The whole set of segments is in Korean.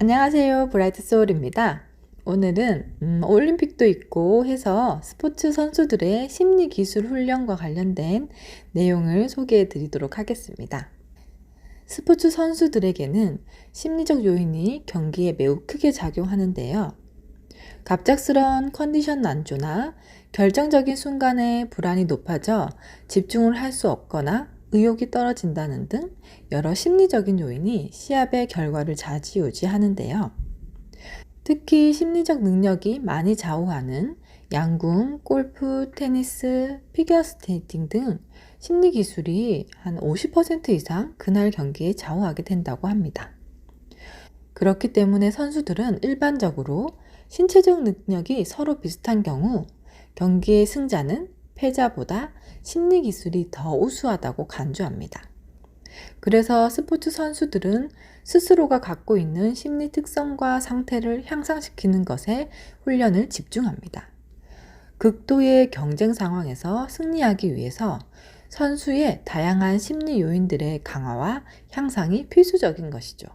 안녕하세요. 브라이트 소울입니다. 오늘은 음, 올림픽도 있고 해서 스포츠 선수들의 심리 기술 훈련과 관련된 내용을 소개해 드리도록 하겠습니다. 스포츠 선수들에게는 심리적 요인이 경기에 매우 크게 작용하는데요. 갑작스러운 컨디션 난조나 결정적인 순간에 불안이 높아져 집중을 할 수 없거나 의욕이 떨어진다는 등 여러 심리적인 요인이 시합의 결과를 좌지우지하는데요. 특히 심리적 능력이 많이 좌우하는 양궁, 골프, 테니스, 피겨 스케이팅 등 심리 기술이 한 50% 이상 그날 경기에 좌우하게 된다고 합니다. 그렇기 때문에 선수들은 일반적으로 신체적 능력이 서로 비슷한 경우 경기의 승자는 패자보다 심리 기술이 더 우수하다고 간주합니다. 그래서 스포츠 선수들은 스스로가 갖고 있는 심리 특성과 상태를 향상시키는 것에 훈련을 집중합니다. 극도의 경쟁 상황에서 승리하기 위해서 선수의 다양한 심리 요인들의 강화와 향상이 필수적인 것이죠.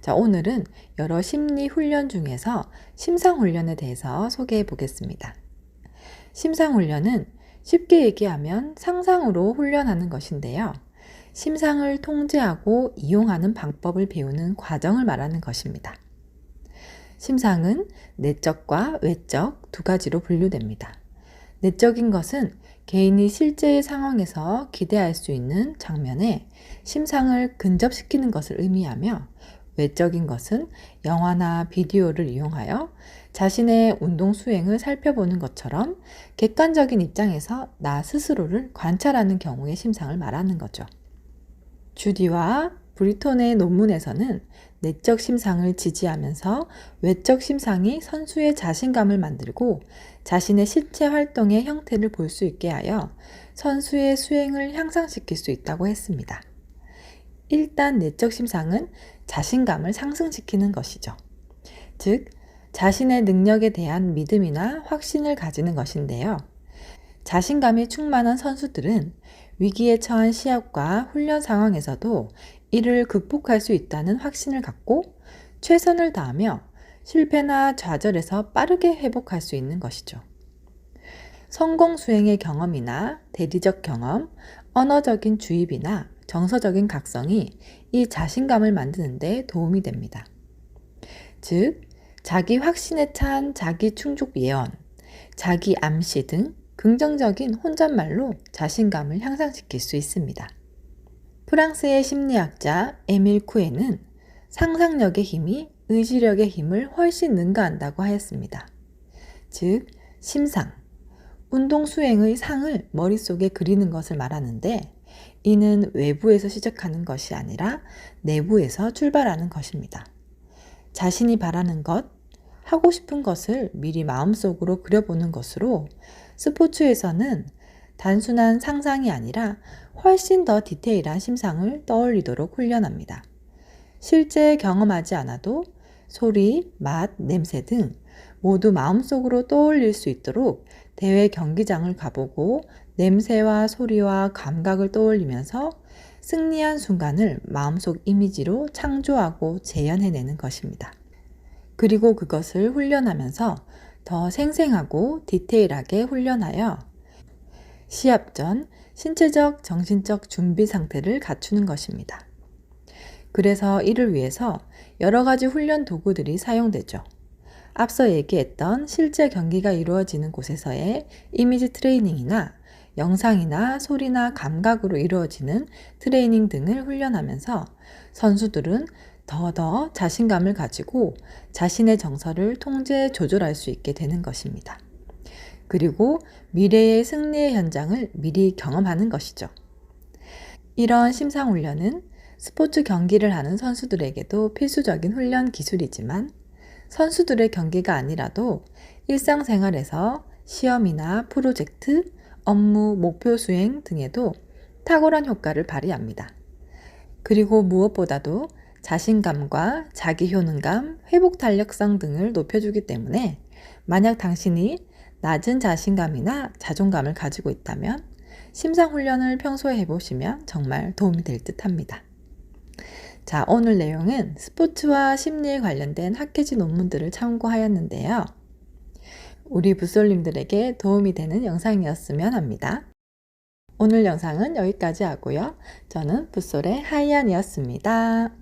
자, 오늘은 여러 심리 훈련 중에서 심상 훈련에 대해서 소개해 보겠습니다. 심상 훈련은 쉽게 얘기하면 상상으로 훈련하는 것인데요. 심상을 통제하고 이용하는 방법을 배우는 과정을 말하는 것입니다. 심상은 내적과 외적 두 가지로 분류됩니다. 내적인 것은 개인이 실제의 상황에서 기대할 수 있는 장면에 심상을 근접시키는 것을 의미하며 외적인 것은 영화나 비디오를 이용하여 자신의 운동 수행을 살펴보는 것처럼 객관적인 입장에서 나 스스로를 관찰하는 경우의 심상을 말하는 거죠. 주디와 브리톤의 논문에서는 내적 심상을 지지하면서 외적 심상이 선수의 자신감을 만들고 자신의 신체 활동의 형태를 볼 수 있게 하여 선수의 수행을 향상시킬 수 있다고 했습니다. 일단 내적 심상은 자신감을 상승시키는 것이죠. 즉, 자신의 능력에 대한 믿음이나 확신을 가지는 것인데요. 자신감이 충만한 선수들은 위기에 처한 시합과 훈련 상황에서도 이를 극복할 수 있다는 확신을 갖고 최선을 다하며 실패나 좌절에서 빠르게 회복할 수 있는 것이죠. 성공 수행의 경험이나 대리적 경험, 언어적인 주입이나 정서적인 각성이 이 자신감을 만드는데 도움이 됩니다. 즉, 자기 확신에 찬 자기 충족 예언, 자기 암시 등 긍정적인 혼잣말로 자신감을 향상시킬 수 있습니다. 프랑스의 심리학자 에밀 쿠에는 상상력의 힘이 의지력의 힘을 훨씬 능가한다고 하였습니다. 즉, 심상, 운동 수행의 상을 머릿속에 그리는 것을 말하는데 이는 외부에서 시작하는 것이 아니라 내부에서 출발하는 것입니다. 자신이 바라는 것, 하고 싶은 것을 미리 마음속으로 그려보는 것으로 스포츠에서는 단순한 상상이 아니라 훨씬 더 디테일한 심상을 떠올리도록 훈련합니다. 실제 경험하지 않아도 소리, 맛, 냄새 등 모두 마음속으로 떠올릴 수 있도록 대회 경기장을 가보고 냄새와 소리와 감각을 떠올리면서 승리한 순간을 마음속 이미지로 창조하고 재현해내는 것입니다. 그리고 그것을 훈련하면서 더 생생하고 디테일하게 훈련하여 시합 전 신체적, 정신적 준비 상태를 갖추는 것입니다. 그래서 이를 위해서 여러 가지 훈련 도구들이 사용되죠. 앞서 얘기했던 실제 경기가 이루어지는 곳에서의 이미지 트레이닝이나 영상이나 소리나 감각으로 이루어지는 트레이닝 등을 훈련하면서 선수들은 더더 자신감을 가지고 자신의 정서를 통제 조절할 수 있게 되는 것입니다. 그리고 미래의 승리의 현장을 미리 경험하는 것이죠. 이런 심상훈련은 스포츠 경기를 하는 선수들에게도 필수적인 훈련 기술이지만 선수들의 경기가 아니라도 일상생활에서 시험이나 프로젝트, 업무, 목표 수행 등에도 탁월한 효과를 발휘합니다. 그리고 무엇보다도 자신감과 자기 효능감, 회복 탄력성 등을 높여주기 때문에 만약 당신이 낮은 자신감이나 자존감을 가지고 있다면 심상 훈련을 평소에 해보시면 정말 도움이 될 듯 합니다. 자, 오늘 내용은 스포츠와 심리에 관련된 학회지 논문들을 참고하였는데요. 우리 부솔님들에게 도움이 되는 영상이었으면 합니다. 오늘 영상은 여기까지 하고요. 저는 붓솔의 하이안이었습니다.